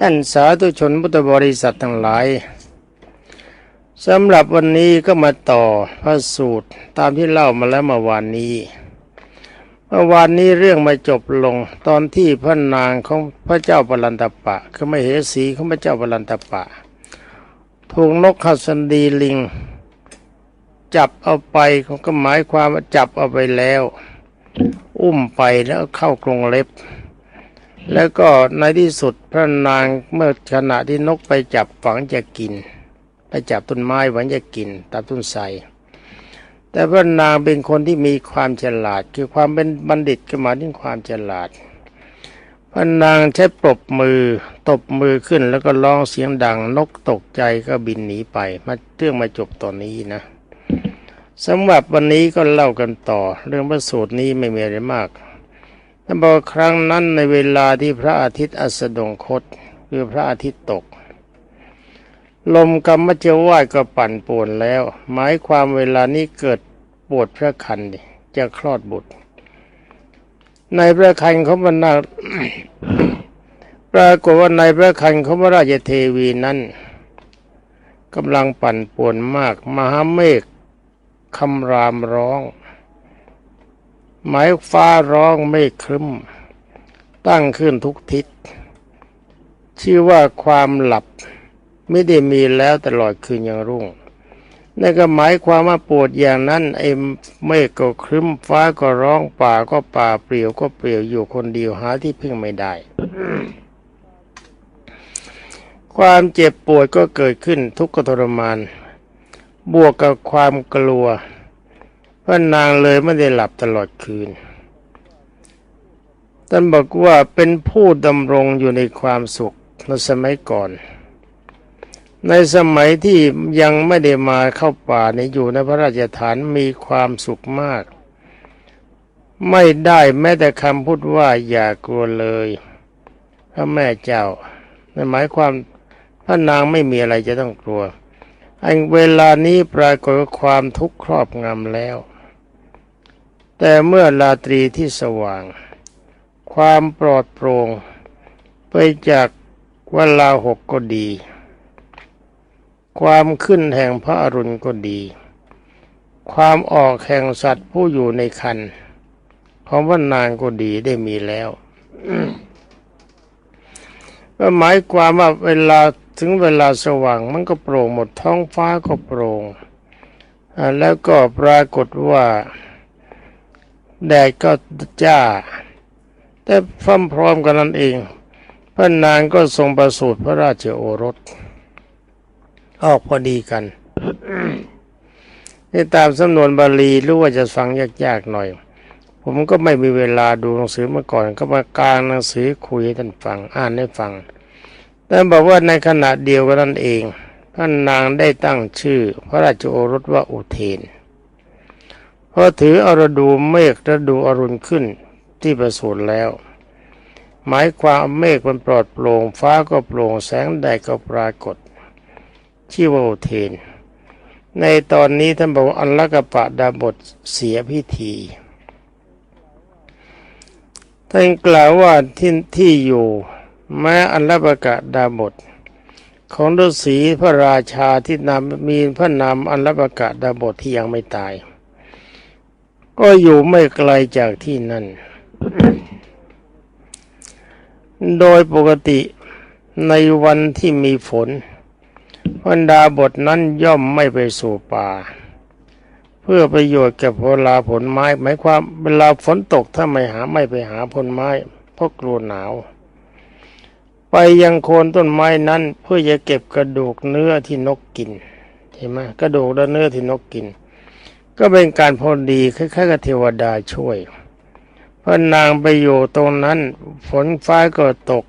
ท่านสาธุชนพุทธบริษัททั้งหลายสำหรับวันนี้ก็มาต่อพระสูตรตามที่เล่ามาแล้วเมื่อวานนี้เมื่อวานนี้เรื่องมาจบลงตอนที่พระนางของพระเจ้าปรันตปะ คือมเหสีของพระเจ้าปรันตปะถูกนกขัสดีลิง จับเอาไปเขาก็หมายความว่าจับเอาไปแล้ว อุ้มไปแล้วเข้ากรงเล็บ แล้วก็ในที่สุดพระนางเมื่อขณะที่นกไปจับฝังจะกิน ไปจับต้นไม้หวังจะกินตัดต้นไทรแต่พระนางเป็นคนที่มีความฉลาด คือความเป็นบัณฑิตก็หมายถึงความฉลาดพระนางใช้ปรบมือตบมือขึ้นแล้วก็ร้องเสียงดังนกตกใจก็บินหนีไปมาเรื่องมาจบตอนนี้นะสำหรับวันนี้ก็เล่ากันต่อ เรื่องพระสูตรนี้ไม่มีอะไรมาก ท่านบอกครั้งนั้นในเวลาที่พระอาทิตย์อัสดงคต คือพระอาทิตย์ตก ลมกรรมเจวาดก็ปั่นป่วนแล้ว หมายความเวลานี้เกิดปวดพระคันจะคลอดบุตร ในพระคันของพระนาปรากฏว่าในพระคันของพระราชเทวีนั้นกำลังปั่นป่วนมาก มหาเมฆคำรามร้อง หมายฟ้าร้องไม่ครึ้ม ตั้งขึ้นทุกทิศ ชื่อว่าความหลับไม่ได้มีแล้วตลอดคืนยังรุ่งนั่นก็หมายความว่าปวดอย่างนั้นไอ้เมฆก็ครึ้มฟ้าก็ร้องป่าก็ป่าเปลี่ยวก็เปลี่ยวอยู่คนเดียวหาที่พึ่งไม่ได้ ความเจ็บปวดก็เกิดขึ้นทุกขทรมาน บวกกับความกลัว พระนางเลยไม่ได้หลับตลอดคืน ท่านบอกว่าเป็นผู้ดำรงอยู่ในความสุขในสมัยก่อน ในสมัยที่ยังไม่ได้มาเข้าป่าในอยู่ในพระราชฐานมีความสุขมาก ไม่ได้แม้แต่คำพูดว่าอย่ากลัวเลย พระแม่เจ้านั่นหมายความพระนางไม่มีอะไรจะต้องกลัวอันเวลานี้ปรากฏความทุกข์ครอบงำแล้ว แต่เมื่อราตรีที่สว่าง ความปลอดโปร่งไปจากเวลาหกก็ดี ความขึ้นแห่งพระอรุณก็ดี ความออกแห่งสัตว์ผู้อยู่ในคันของพระนางก็ดีได้มีแล้วก็หมายความว่าเวลาถึงเวลาสว่างมันก็โปร่งหมดท้องฟ้าก็โปร่งแล้วก็ปรากฏว่า แดดก็จ้า แต่พร้อมๆกันนั้นเอง พระนางก็ทรงประสูติพระราชโอรส ออกพอดีกันนี่ตามสำนวนบาลีรู้ว่าจะฟังยากๆหน่อย ผมก็ไม่มีเวลาดูหนังสือมาก่อน ก็มากลางหนังสือคุยให้ท่านฟัง อ่านให้ฟัง แต่บอกว่าในขณะเดียวกันนั่นเองพระนางได้ตั้งชื่อ พระราชโอรสว่าอุเทน เพราะถืออรดูเมฆฤดูอรุณขึ้นที่ประสูติแล้ว หมายความเมฆมันปลอดโปร่งฟ้าก็โปร่งแสงแดดก็ปรากฏชื่อว่าอุเทน ในตอนนี้ท่านบอกว่าอัลลกปะดาบทเสียพิธีท่านกล่าวว่าที่ที่อยู่แม้อัลลปกะดาบทของฤาษีพระราชาที่นำมีพระนามอัลลปกะดาบทที่ยังไม่ตาย ก็อยู่ไม่ไกลจากที่นั่น โดยปกติในวันที่มีฝนบรรดาบทนั้นย่อมไม่ไปสู่ป่า เพื่อประโยชน์แก่ผลาผลไม้หมายความเวลาฝนตกถ้าไม่หาไม่ไปหาผลไม้ เพราะกลัวหนาว ไปยังโคนต้นไม้นั้นเพื่อจะเก็บกระดูกเนื้อที่นกกินเห็นไหมกระดูกและเนื้อที่นกกิน ก็เป็นการพอดีคล้ายๆกับเทวดาช่วยพระนางไปอยู่ตรงนั้น ฝนฟ้าก็ตก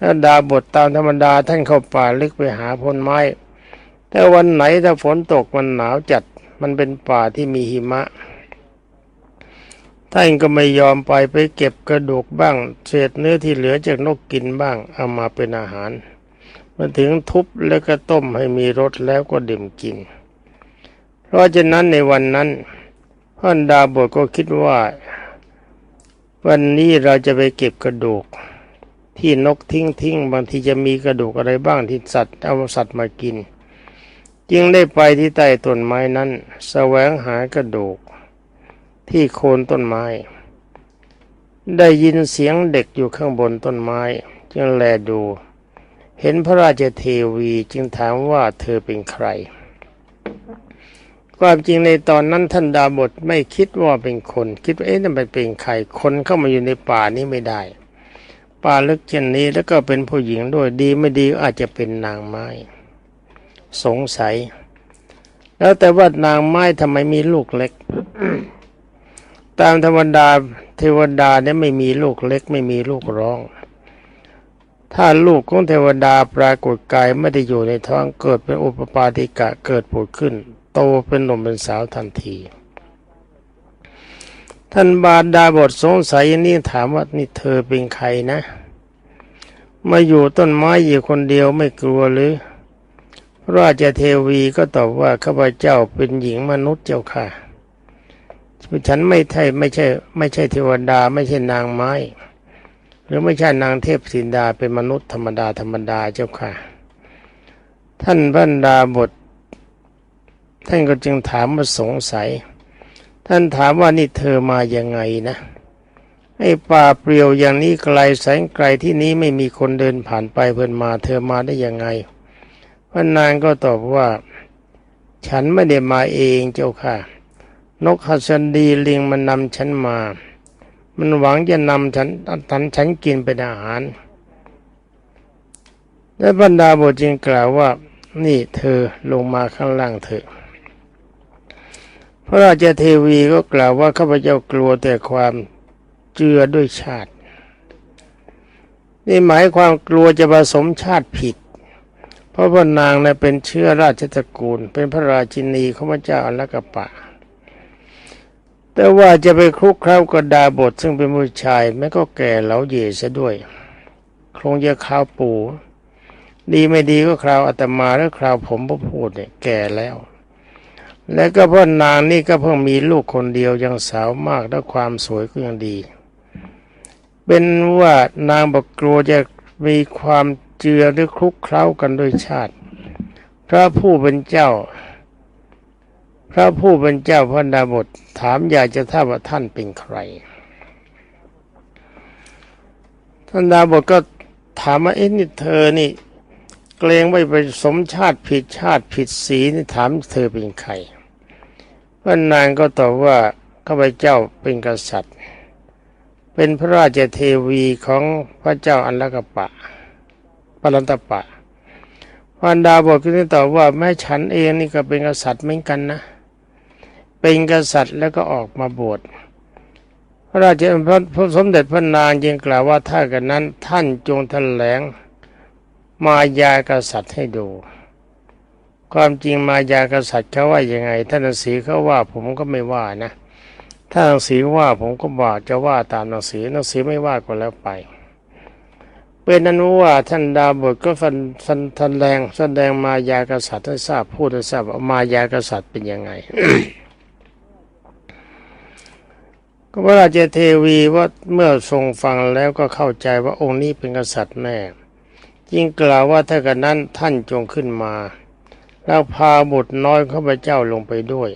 ถ้าดาบทตามธรรมดาท่านเข้าป่าลึกไปหาผลไม้ แต่วันไหนถ้าฝนตกมันหนาวจัด มันเป็นป่าที่มีหิมะ ท่านก็ไม่ยอมไปไปเก็บกระดูกบ้าง เศษเนื้อที่เหลือจากนกกินบ้าง เอามาเป็นอาหารมาถึงทุบแล้วก็ต้มให้มีรสแล้วก็ดื่มกิน ราะฉะนั้นในวันนั้นพ่อนดาบทก็คิดว่า วันนี้เราจะไปเก็บกระดูก ที่นกทิ้งทิ้งบางทีจะมีกระดูกอะไรบ้างที่สัตว์เอาสัตว์มากิน จึงได้ไปที่ใต้ต้นไม้นั้นแสวงหากระดูก ที่โคนต้นไม้ ได้ยินเสียงเด็กอยู่ข้างบนต้นไม้ จึงแลดู เห็นพระราชเทวีจึงถามว่าเธอเป็นใคร ความจริงในตอนนั้นท่านดาบทไม่คิดว่าเป็นคน คิดว่าเอ๊ะนั่นมันเป็นใครคนเข้ามาอยู่ในป่านี้ไม่ได้ ป่าลึกเช่นนี้แล้วก็เป็นผู้หญิงด้วยดีไม่ดีอาจจะเป็นนางไม้ สงสัย แล้วแต่ว่านางไม้ทำไมมีลูกเล็ก ตามธรรมดาเทวดาเนี่ยไม่มีลูกเล็ก ไม่มีลูกร้อง ถ้าลูกของเทวดาปรากฏกายไม่ได้อยู่ในท้องเกิดเป็นอุปปาติกะเกิดผุดขึ้น โตเป็นหนุ่มเป็นสาวทันที ท่านบาดาบทสงสัยอย่างนี้ถามว่านี่เธอเป็นใครนะ มาอยู่ต้นไม้อยู่คนเดียวไม่กลัวหรือ ราชเทวีก็ตอบว่าข้าพเจ้าเป็นหญิงมนุษย์เจ้าค่ะ ฉันไม่ใช่ไม่ใช่ ไม่ใช่เทวดาไม่ใช่นางไม้ หรือไม่ใช่นางเทพสินดาเป็นมนุษย์ธรรมดาธรรมดาเจ้าค่ะท่านบรรดาบท ท่านก็จึงถามมาสงสัย ท่านถามว่านี่เธอมาอย่างไงนะไอ้ป่าเปลี่ยวอย่างนี้ไกลแสงไกลที่นี้ไม่มีคนเดินผ่านไปเพื่อนมา เธอมาได้ยังไงพระนางก็ตอบว่า ฉันไม่ได้มาเองเจ้าค่ะ นกหัสดีลิงมันนำฉันมา มันหวังจะนำฉันตันฉันกินเป็นอาหาร และบรรดาบทจึงกล่าวว่า นี่เธอลงมาข้างล่างเถอะ พระราชเทวีก็กล่าวว่าข้าพเจ้ากลัวแต่ความเจือด้วยชาติ นี่หมายความกลัวจะผสมชาติผิด เพราะว่านางน่ะเป็นเชื้อราชตระกูล เป็นพระราชินีของพระเจ้าอลกปะ แต่ว่าจะไปคลุกเคล้ากับดาบทซึ่งเป็นผู้ชายแม้ก็แก่เหลาเย่ซะด้วยคงจะคราวปู่ ดีไม่ดีก็คราวอาตมาแล้วคราวผมผู้พูดเนี่ยแก่แล้ว และก็พราะนางนี่ก็เพิ่งมีลูกคนเดียวยังสาวมากและความสวยก็ยังดี เป็นว่านางบอกกลัวจะมีความเจือหรือคลุกเคล้ากันด้วยชาติ พระผู้เป็นเจ้า พระผู้เป็นเจ้าพระดาบทถามอยากจะทราบว่าท่านเป็นใคร ท่านดาบทก็ถามว่าเอ๊ะนี่เธอนี่ เกรงไว้ไปสมชาติผิดชาติผิดสีนี่ถามเธอเป็นใคร พระนางก็ตอบว่าข้าพเจ้าเป็นกษัตริย์ เป็นพระราชเทวีของพระเจ้าอันลกปะปรันตปะวันดาบทก็ตอบว่าแม่ฉันเองนี่ก็เป็นกษัตริย์เหมือนกันนะ เป็นกษัตริย์แล้วก็ออกมาบวชพระราชพระพระสมเด็จพระนางจึงกล่าวว่าถ้ากันนั้นท่านจงแถลงมายากษัตริย์ให้ดู ความจริงมายากษัตริย์เขาว่ายังไง ท่านนังสือเขาว่าผมก็ไม่ว่านะ ถ้าหนังสือว่าผมก็บอกจะว่าตามหนังสือหนังสือไม่ว่าก็แล้วไป เป็นนั้นว่าท่านดาบทก็ฟันฟันแถลงแสดงมายากษัตริย์ให้ทราบพูดให้ทราบว่ามายากษัตริย์เป็นยังไงก็พระราชเทวีว่าเมื่อทรงฟังแล้วก็เข้าใจว่าองค์นี้เป็นกษัตริย์แน่จึงกล่าวว่าถ้ากันนั้นท่านจงขึ้นมา แล้วพาบุตรน้อยข้าพเจ้าลงไปด้วย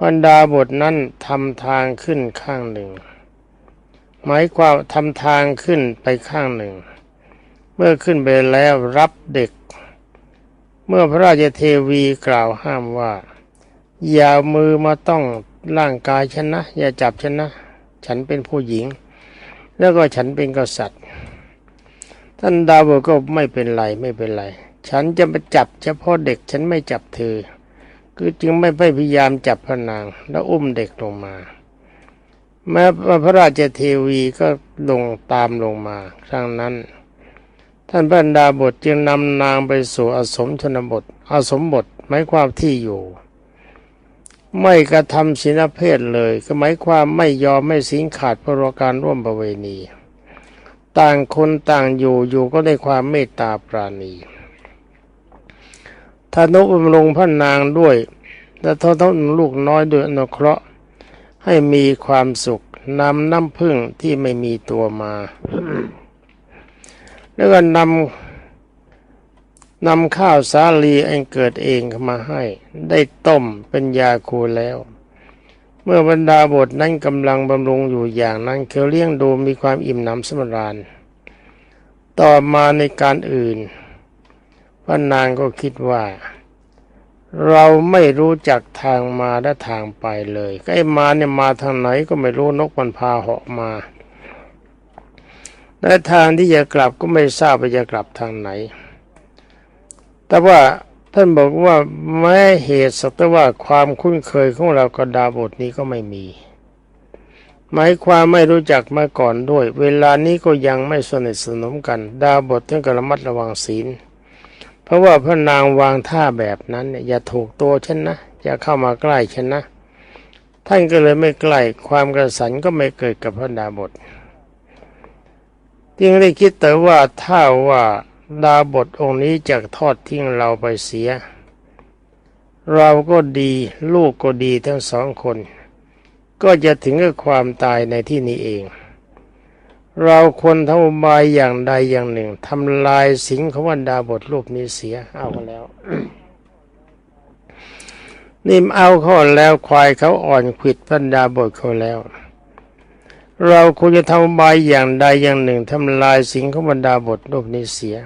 บรรดาบทนั้นทำทางขึ้นข้างหนึ่ง หมายความทำทางขึ้นไปข้างหนึ่ง เมื่อขึ้นไปแล้วรับเด็ก เมื่อพระราชเทวีกล่าวห้ามว่า อย่ามือมาต้องร่างกายฉันนะ อย่าจับฉันนะ ฉันเป็นผู้หญิง แล้วก็ฉันเป็นกษัตริย์ ท่านดาวก็ไม่เป็นไรไม่เป็นไร ฉันจะมาจับเฉพาะเด็กฉันไม่จับเธอ คือจึงไม่พยายามจับพระนาง แล้วอุ้มเด็กลงมา แม้พระราชเทวีก็ลงตามลงมาครั้งนั้น ท่านบรรดาบทจึงนำนางไปสู่อสมชนบท อสมบทหมายความที่อยู่ ไม่กระทำศีลเพศเลย ก็หมายความไม่ยอมไม่สิงขาดเพราะการร่วมประเวณี ต่างคนต่างอยู่อยู่ก็ได้ความเมตตาปราณี ทานุบำรุงพระนางด้วยและทนุลูกน้อยด้วยอนุเคราะห์ ให้มีความสุขนำน้ำพึ่งที่ไม่มีตัวมา แล้วก็นำนำข้าวสาลีอันเกิดเองมาให้ ได้ต้มเป็นยาคูแล้ว เมื่อบรรดาบทนั้นกำลังบำรุงอยู่อย่างนั้นเขาเลี้ยงดูมีความอิ่มหนำสำราญ ต่อมาในการอื่น พระนางก็คิดว่า เราไม่รู้จักทางมาและทางไปเลยไอ้มาเนี่ยมาทางไหนก็ไม่รู้นกมันพาเหาะมา และทางที่จะกลับก็ไม่ทราบว่าจะกลับทางไหน แต่ว่าท่านบอกว่าแม้เหตุสักแต่ว่าความคุ้นเคยของเรากับดาบทนี้ก็ไม่มีหมายความไม่รู้จักมาก่อนด้วย เวลานี้ก็ยังไม่สนิทสนมกัน ดาบทต้องกระมัดระวังศีล เพราะว่าพระนางวางท่าแบบนั้นเนี่ยอย่าถูกตัวฉันนะอย่าเข้ามาใกล้ฉันนะ ท่านก็เลยไม่ใกล้ความกระสันก็ไม่เกิดกับพระดาบทจึงได้คิดแต่ว่าถ้าว่าดาบทองค์นี้จะทอดทิ้งเราไปเสีย เราก็ดีลูกก็ดีทั้งสองคน ก็จะถึงกับความตายในที่นี้เอง เราควรทำอุบายอย่างใดอย่างหนึ่งทำลายสิงขวันดาบทรูปนี้เสียเอากันแล้วนิ่มเอาเขาแล้วควายเขาอ่อนขิดบรรดาบทเขาแล้ว เราควรจะทำอุบายอย่างใดอย่างหนึ่งทำลายสิงของบรรดาบทรูปนี้เสีย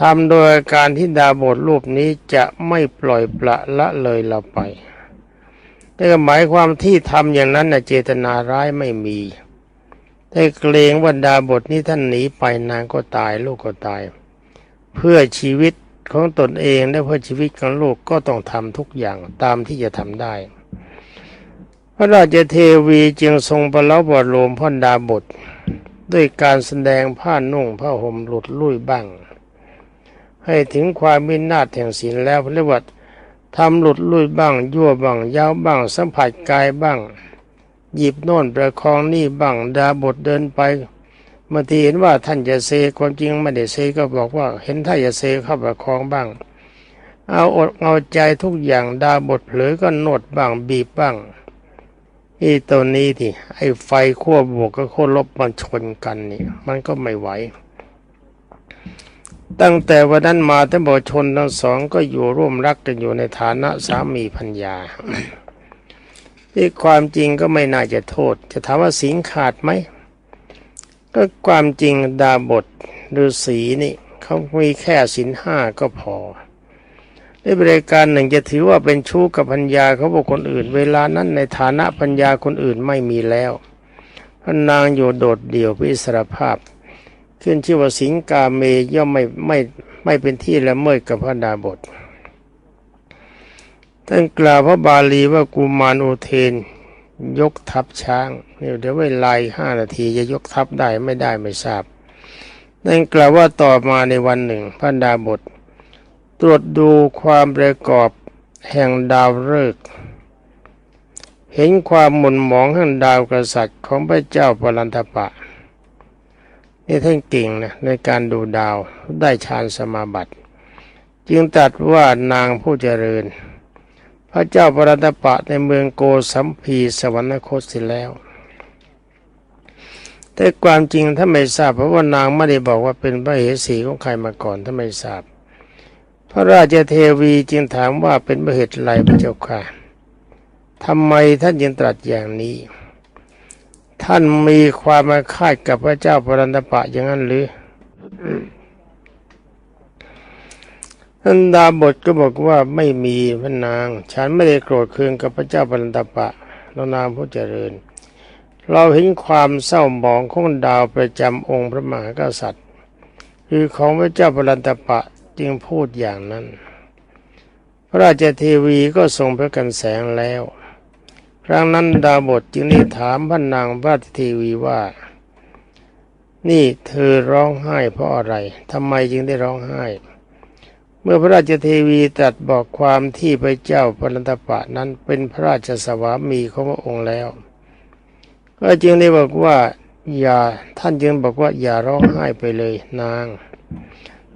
ทำโดยการที่ดาบทรูปนี้จะไม่ปล่อยปละละเลยเราไปแต่หมายความที่ทำอย่างนั้นนะเจตนาร้ายไม่มี แต่เกรงว่าดาบทนี้ท่านหนีไปนางก็ตายลูกก็ตาย เพื่อชีวิตของตนเองและเพื่อชีวิตของลูกก็ต้องทำทุกอย่างตามที่จะทำได้ พระราชเทวีจึงทรงประลาบทโลมพ่อดาบท ด้วยการแสดงผ้านุ่งผ้าห่มหลุดลุ่ยบ้าง ให้ถึงความมินาศแห่งศีลแล้วเรียกว่าทำหลุดลุ่ยบ้าง ยั่วบ้างยาวบ้าง สัมผัสกายบ้าง หยิบโน่นประคองนี่บ้างดาบทเดินไปเมื่อทีเห็นว่าท่านจะเซความจริงไม่ได้เซก็บอกว่า เห็นท่านจะเซเข้าประคองบ้าง เอาอดเอาใจทุกอย่างดาบทเผลอก็นวดบ้างบีบบ้างนี่ตัวนี้ที่ไอ้ไฟขั้วบวกกับขั้วลบมันชนกันนี่มันก็ไม่ไหว ตั้งแต่วันนั้นมาท่านบอชนทั้งสองก็อยู่ร่วมรักกันอยู่ในฐานะสามีพัญญา ที่ความจริงก็ไม่น่าจะโทษ จะถามว่าสิงขาดไหม ก็ความจริงดาบทฤาษีนี่เขามีแค่สินห้าก็พอในบริการหนึ่งจะถือว่าเป็นชู้กับพัญญาเขาบอกคนอื่น เวลานั้นในฐานะพัญญาคนอื่นไม่มีแล้วพนางอยู่โดดเดี่ยวพิสรภาพ ขึ้นชื่อว่าสิงกาเมย่อมไม่ไม่ไม่เป็นที่ละเมิดกับพระดาบท ท่านกล่าวพระบาลีว่ากุมารโอเทน ยกทัพช้างเนี่ยเดี๋ยวเวลาห้านาทีจะยกทัพได้ไม่ได้ไม่ทราบนั่นกล่าวว่าต่อมาในวันหนึ่งพระดาบท ตรวจดูความประกอบแห่งดาวฤกษ์เห็นความหมุนหมองแห่งดาวกษัตริย์ของพระเจ้าปรันทปะนี่ท่านเก่งนะในการดูดาวได้ฌานสมาบัติ จึงตรัสว่านางผู้เจริญ พระเจ้าปรัตปะในเมืองโกสัมพีสวรรคตเสร็จแล้ว แต่ความจริงถ้าไม่ทราบเพราะว่านางไม่ได้บอกว่าเป็นพระเหสีของใครมาก่อนถ้าไม่ทราบ พระราชเทวีจึงถามว่าเป็นพระเหตุไรพระเจ้าค่ะทำไมท่านยังตรัสอย่างนี้ ท่านมีความมาคาดกับพระเจ้าปรันตปะอย่างนั้นหรือ ท่านดาบทก็บอกว่าไม่มีพระนาง ฉันไม่ได้โกรธเคืองกับพระเจ้าปันตปะเรานามผู้เจริญ เราเห็นความเศร้าหมองของดาวประจำองค์พระมหากษัตริย์ คือของพระเจ้าปันตปะจึงพูดอย่างนั้น พระราชเทวีก็ทรงพระกันแสงแล้ว ครั้งนั้นดาบทจึงได้ถามพระนางพระเทวีว่า นี่เธอร้องไห้เพราะอะไรทำไมจึงได้ร้องไห้ เมื่อพระราชเทวีตรัสบอกความที่พระเจ้าปรันตปะนั้นเป็นพระราชสวามีของพระองค์แล้ว ก็จึงได้บอกว่าอย่าท่านจึงบอกว่าอย่าร้องไห้ไปเลยนาง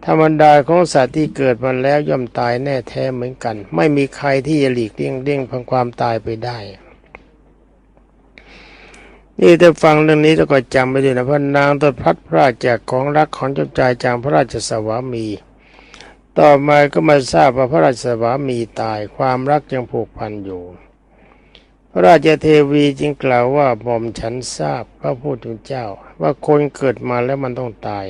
ธรรมดาของสัตว์ที่เกิดมาแล้วย่อมตายแน่แท้เหมือนกัน ไม่มีใครที่จะหลีกเลี่ยงเลี่ยงพังความตายไปได้ นี่ถ้าฟังเรื่องนี้แล้วก็จำไปด้วยนะพระนางต้องพลัดพรากจากของรักของเจ้าชายจากพระราชสวามี ต่อมาก็มาทราบว่าพระราชสวามีตายความรักยังผูกพันอยู่ พระราชเทวีจึงกล่าวว่าหม่อมฉันทราบพระผู้ถึงเจ้า ว่าคนเกิดมาแล้วมันต้องตาย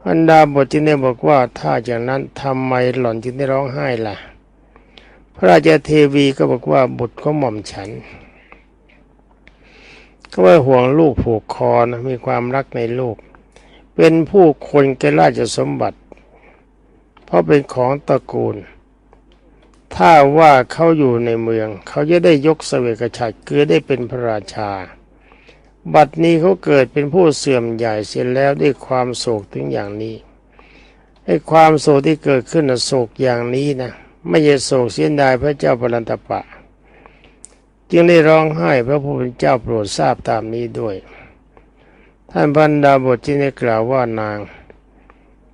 พันดาบทจึงได้บอกว่าถ้าอย่างนั้นทำไมหล่อนจึงได้ร้องไห้ล่ะ พระราชเทวีก็บอกว่าบุตรของหม่อมฉันก็ว่าห่วงลูกผูกคอนะมีความรักในลูก เป็นผู้คนแก่ราชสมบัติ เพราะเป็นของตระกูล ถ้าว่าเขาอยู่ในเมือง เขาจะได้ยกเสวกฉัตรคือได้เป็นพระราชา บัดนี้เขาเกิดเป็นผู้เสื่อมใหญ่เสียแล้วด้วยความโศกถึงอย่างนี้ไอ้ความโศกที่เกิดขึ้นนะโศกอย่างนี้นะไม่ใช่โศกเสียดายพระเจ้าพลันตปะ จึงได้ร้องไห้พระผู้เป็นเจ้าโปรดทราบตามนี้ด้วย ท่านพันดาบทที่ได้กล่าวว่านาง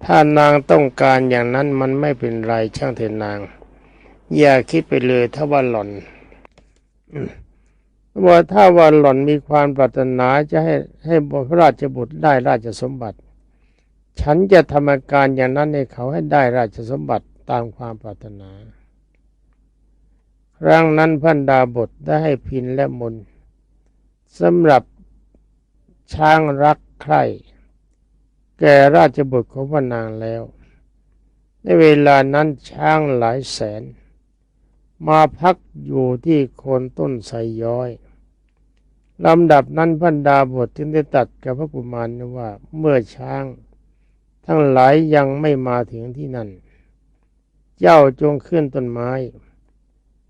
ถ้านางต้องการอย่างนั้นมันไม่เป็นไรช่างเถนาง อย่าคิดไปเลยถ้าว่าหล่อนว่าถ้าว่าหล่อนมีความปรารถนาจะให้ให้พระราชบุตรได้ราชสมบัติ ฉันจะทำการอย่างนั้นให้เขาให้ได้ราชสมบัติตามความปรารถนา ครั้งนั้นพันดาบทได้ให้พินและมนสำหรับช้างรักใคร่ แก่ราชบุตรของพระนางแล้ว ในเวลานั้นช้างหลายแสน มาพักอยู่ที่โคนต้นไทรย้อยลำดับนั้นพันดาบทจึงได้ตัดกับพระกุมารว่าเมื่อช้าง ทั้งหลายยังไม่มาถึงที่นั่น เจ้าจงขึ้นต้นไม้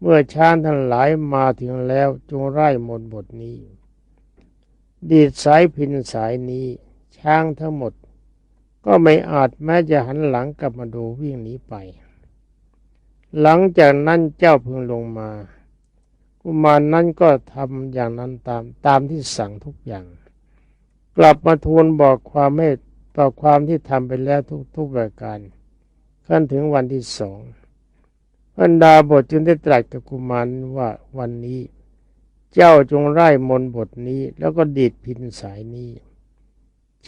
เมื่อช้างทั้งหลายมาถึงแล้วจงไล่มนบทนี้ ดีดสายพินสายนี้ช้างทั้งหมด ก็ไม่อาจแม้จะหันหลังกลับมาดูวิ่งหนีไป หลังจากนั้นเจ้าพึงลงมา กุมารนั้นก็ทำอย่างนั้นตามตามที่สั่งทุกอย่าง กลับมาทูลบอกความไม่บอกความที่ทำไปแล้วทุกทุกประการขั้นถึงวันที่สองพันดาบทจึงได้ตรัสกับกุมารว่าวันนี้ เจ้าจงไล่มนบทนี้แล้วก็ดีดพินสายนี้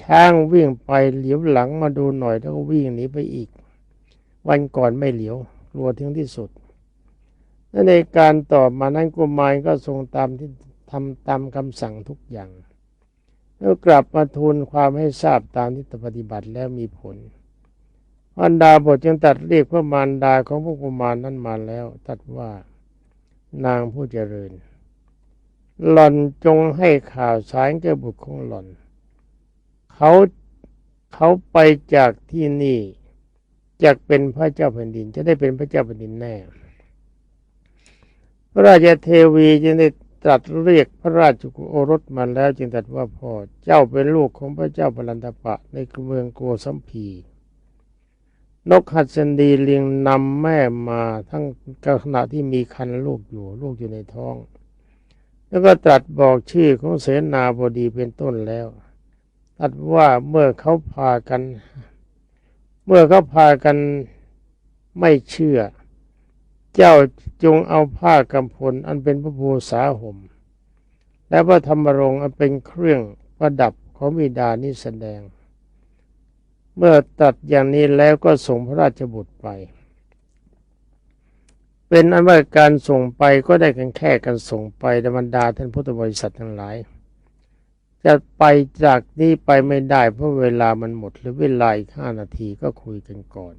ช้างวิ่งไปเหลียวหลังมาดูหน่อยแล้วก็วิ่งหนีไปอีก วันก่อนไม่เหลียวกลัวถึงที่สุดและในการต่อมานั้นกุมารก็ทรงตามที่ทำตามคำสั่งทุกอย่าง แล้วกลับมาทูลความให้ทราบตามที่ปฏิบัติแล้วมีผลพันดาบทจึงตัดเรียกพระมารดาของพวกกุมารนั้นมาแล้ว ตัดว่านางผู้เจริญ หล่อนจงให้ข่าวสารแก่บุตรของหล่อน เขาเขาไปจากที่นี่จากเป็นพระเจ้าแผ่นดิน จะได้เป็นพระเจ้าแผ่นดินแน่ พระราชเทวีจึงได้ตรัสเรียกพระราชโอรสมาแล้ว จึงตรัสว่าพ่อเจ้าเป็นลูกของพระเจ้าพลันตปะในเมืองโกสัมพี นกหัดสดีเลียงนำแม่มาทั้งขณะที่มีคันลูกอยู่ลูกอยู่ในท้อง แล้วก็ตรัสบอกชื่อของเสนาบดีเป็นต้นแล้ว ตรัสว่าเมื่อเขาพากัน เมื่อเขาพากันไม่เชื่อ เจ้าจงเอาผ้ากำพลอันเป็นพระภูษาห่มและพระธรรมรงค์อันเป็นเครื่องประดับของบิดานี้แสดง เมื่อตัดอย่างนี้แล้วก็ส่งพระราชบุตรไป เป็นอันว่าการส่งไปก็ได้กันแค่กันส่งไปธรรมดาท่านพุทธบริษัททั้งหลาย จะไปจากนี้ไปไม่ได้ เพราะเวลามันหมดหรือเวลาอีกห้านาทีก็คุยกันก่อน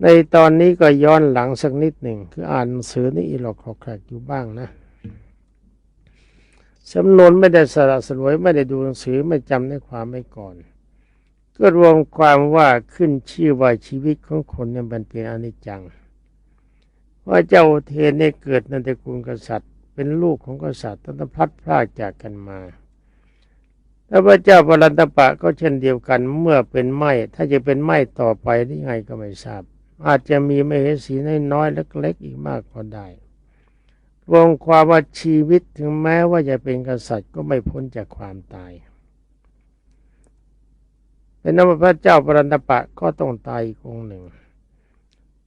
ในตอนนี้ก็ย้อนหลังสักนิดหนึ่งคืออ่านหนังสือนี่อีหลอกขอกแขกอยู่บ้างนะสำนวนไม่ได้สระสลวยไม่ได้ดูหนังสือไม่จำในความไม่ก่อน ก็รวมความว่าขึ้นชื่อว่าชีวิตของคนเนี่ยมันเป็นอนิจจัง ว่าเจ้าเทนเนี่ยเกิดในตระกูลกษัตริย์ เป็นลูกของกษัตริย์ต้องพลัดพรากจากกันมา แล้วพระเจ้าปรันตปะก็เช่นเดียวกันเมื่อเป็นไม้ถ้าจะเป็นไม้ต่อไปได้ไงก็ไม่ทราบ อาจจะมีไม่เหสีน้อยๆเล็ก ๆ อีกมากก็ได้รวมความว่าชีวิตถึงแม้ว่าจะเป็นกษัตริย์ก็ไม่พ้นจากความตายเป็นนว่าพระเจ้าปรันตปะก็ต้องตายอีกองหนึ่ง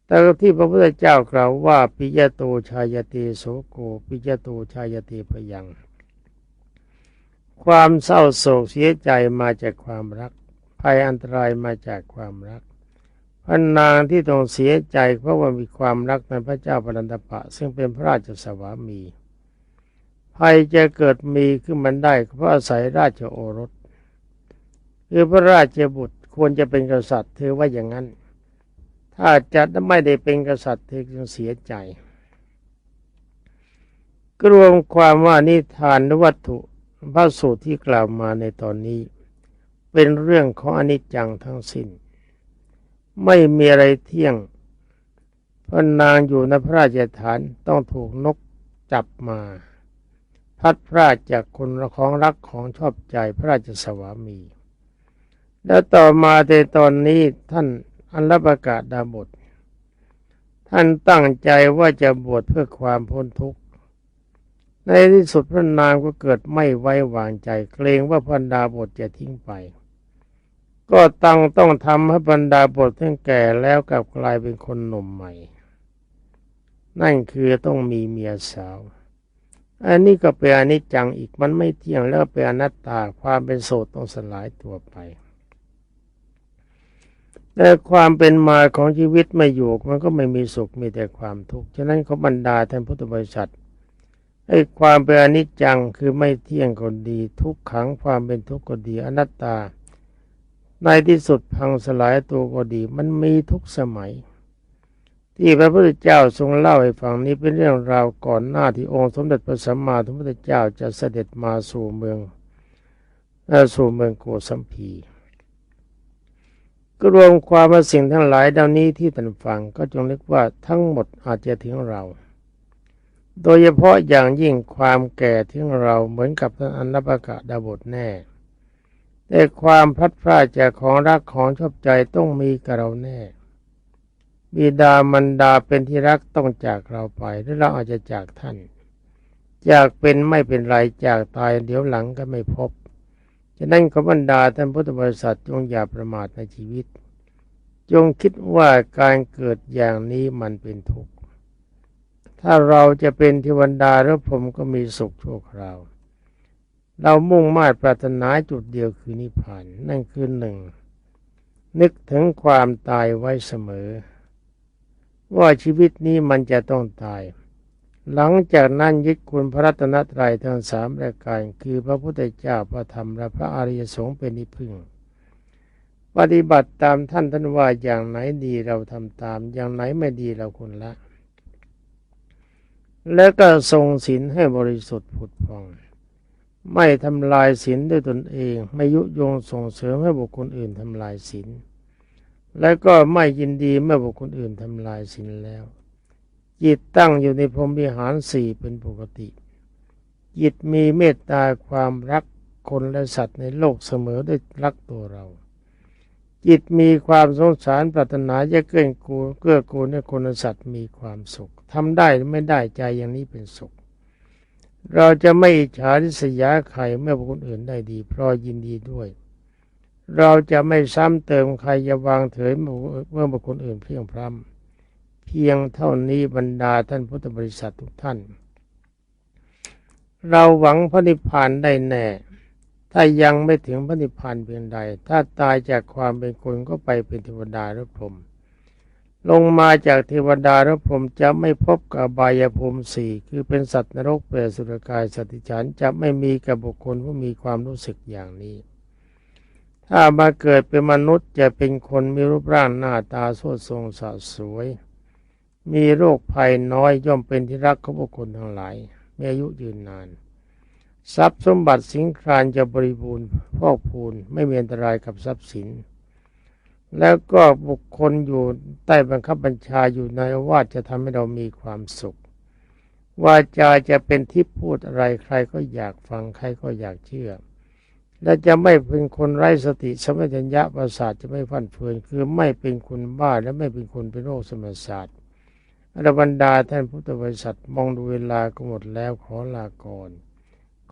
แต่ที่พระพุทธเจ้ากล่าวว่าปิยโตชายเตโสโกปิยโตชายเตพยัง ความเศร้าโศกเสียใจมาจากความรัก ภัยอันตรายมาจากความรักพระนางที่ต้องเสียใจเพราะว่ามีความรักในพระเจ้าปรันตปะ ซึ่งเป็นพระราชสวามี ภัยจะเกิดมีขึ้นมันได้เพราะอาศัยราชโอรสคือพระราชบุตรควรจะเป็นกษัตริย์เธอว่าอย่างนั้น ถ้าจะไม่ได้เป็นกษัตริย์เธอจึงเสียใจกรวมความว่านิทานวัตถุ พระสูตรที่กล่าวมาในตอนนี้ เป็นเรื่องของอนิจจังทั้งสิ้น ไม่มีอะไรเที่ยงพระนางอยู่ในพระราชฐานต้องถูกนกจับมา พัดพรากจากคนของรักของชอบใจพระราชสวามี แล้วต่อมาในตอนนี้ท่านอันรับประกาศดาบท ท่านตั้งใจว่าจะบวชเพื่อความพ้นทุกข์ ในที่สุดพระนางก็เกิดไม่ไว้วางใจ เกรงว่าพันดาบทจะทิ้งไป ก็ตั้งต้องทำให้บรรดาบททั้งแก่แล้วกลับกลายเป็นคนหนุ่มใหม่ นั่นคือต้องมีเมียสาว อันนี้ก็เป็นอนิจจังอีกมันไม่เที่ยงแล้วเป็นอนัตตาความเป็นโสดต้องสลายตัวไปแต่ความเป็นมาของชีวิตไม่อยู่มันก็ไม่มีสุขมีแต่ความทุกข์ ฉะนั้นเขาบรรดาท่านพุทธบริษัท ไอ้ความเป็นอนิจจังคือไม่เที่ยงก็ดี ทุกขังความเป็นทุกข์ก็ดีอนัตตา ในที่สุดพังสลายตัวก็ดี มันมีทุกสมัย ที่พระพุทธเจ้าทรงเล่าให้ฟังนี้เป็นเรื่องราวก่อนหน้าที่องค์สมเด็จพระสัมมาสัมพุทธเจ้าจะเสด็จมาสู่เมืองสู่เมืองโกสัมพีก็รวมความว่าสิ่งทั้งหลายดังนี้ที่ท่านฟังก็จงนึกว่าทั้งหมดอาจจะถึงเรา โดยเฉพาะอย่างยิ่งความแก่ถึงเราเหมือนกับท่านอนัปกะดาบทแน่ แต่ความพัดพรากจากของรักของชอบใจต้องมีกับเราแน่ บิดามันดาเป็นที่รักต้องจากเราไปหรือเราอาจจะจากท่าน จากเป็นไม่เป็นไรจากตายเดี๋ยวหลังก็ไม่พบ ฉะนั้นขบันดาท่านพุทธบริษัทจงอย่าประมาทในชีวิต จงคิดว่าการเกิดอย่างนี้มันเป็นทุกข์ ถ้าเราจะเป็นเทวดาหรือผมก็มีสุขชั่วคราว เรามุ่งมา่ปรารถนาจุดเดียวคือนิพพาน นั่นคือหนึ่ง นึกถึงความตายไว้เสมอ ว่าชีวิตนี้มันจะต้องตาย หลังจากนั้นยึดคุณพระรัตนตรัยทั้งสามรายการคือพระพุทธเจ้าพระธรรมและพระอริยสงฆ์เป็นที่พึ่งปฏิบัติตามท่านท่านว่าอย่างไหนดีเราทำตาม อย่างไหนไม่ดีเราควรละ แล้วก็ทรงศีลให้บริสุทธิ์ผุดพอง ไม่ทำลายศีลด้วยตนเอง ไม่ยุยงส่งเสริมให้บุคคลอื่นทำลายศีลและก็ไม่ยินดีเมื่อบุคคลอื่นทำลายศีลแล้ว จิตตั้งอยู่ในพรหมวิหารสี่เป็นปกติ จิตมีเมตตาความรักคนและสัตว์ในโลกเสมอด้วยรักตัวเรา จิตมีความสงสารปรารถนาจะเกื้อกูลเกื้อกูลให้คนสัตว์มีความสุขทำได้หรือไม่ได้ใจอย่างนี้เป็นสุข เราจะไม่อิจฉาริษยาใครเมื่อบุคคลอื่นได้ดี เพราะยินดีด้วย เราจะไม่ซ้ำเติมใครจะวางเถยเมื่อบุคคลอื่นเพียงพร้ำเพียงเท่านี้บรรดาท่านพุทธบริษัททุกท่าน เราหวังพระนิพพานได้แน่ ถ้ายังไม่ถึงพระนิพพานเพียงใด ถ้าตายจากความเป็นคนก็ไปเป็นเทวดาหรือพรหมลงมาจากเทวดาหรือพรหมจะไม่พบกับบายภูมิสี่คือเป็นสัตว์นรกเปรตสุรกายสติฉันจะไม่มีกับบุคคลผู้มีความรู้สึกอย่างนี้ ถ้ามาเกิดเป็นมนุษย์จะเป็นคนมีรูปร่างหน้าตาสดทรงสะสวย มีโรคภัยน้อยย่อมเป็นที่รักของบุคคลทั้งหลายมีอายุยืนนาน ทรัพย์สมบัติสิงครานจะบริบูรณ์พอกพูนไม่มีอันตรายกับทรัพย์สิน แล้วก็บุคคลอยู่ใต้บังคับบัญชาอยู่ในอาวาสจะทำให้เรามีความสุข วาจาจะเป็นที่พูดอะไรใครก็อยากฟังใครก็อยากเชื่อ และจะไม่เป็นคนไร้สติสมัญญะประสาทจะไม่ฟั่นเฟือนคือไม่เป็นคนบ้าและไม่เป็นคนเป็นโรคสมศาสตร์อรบรรดาท่านพุทธบริษัทมองดูเวลาก็หมดแล้วขอลาก่อน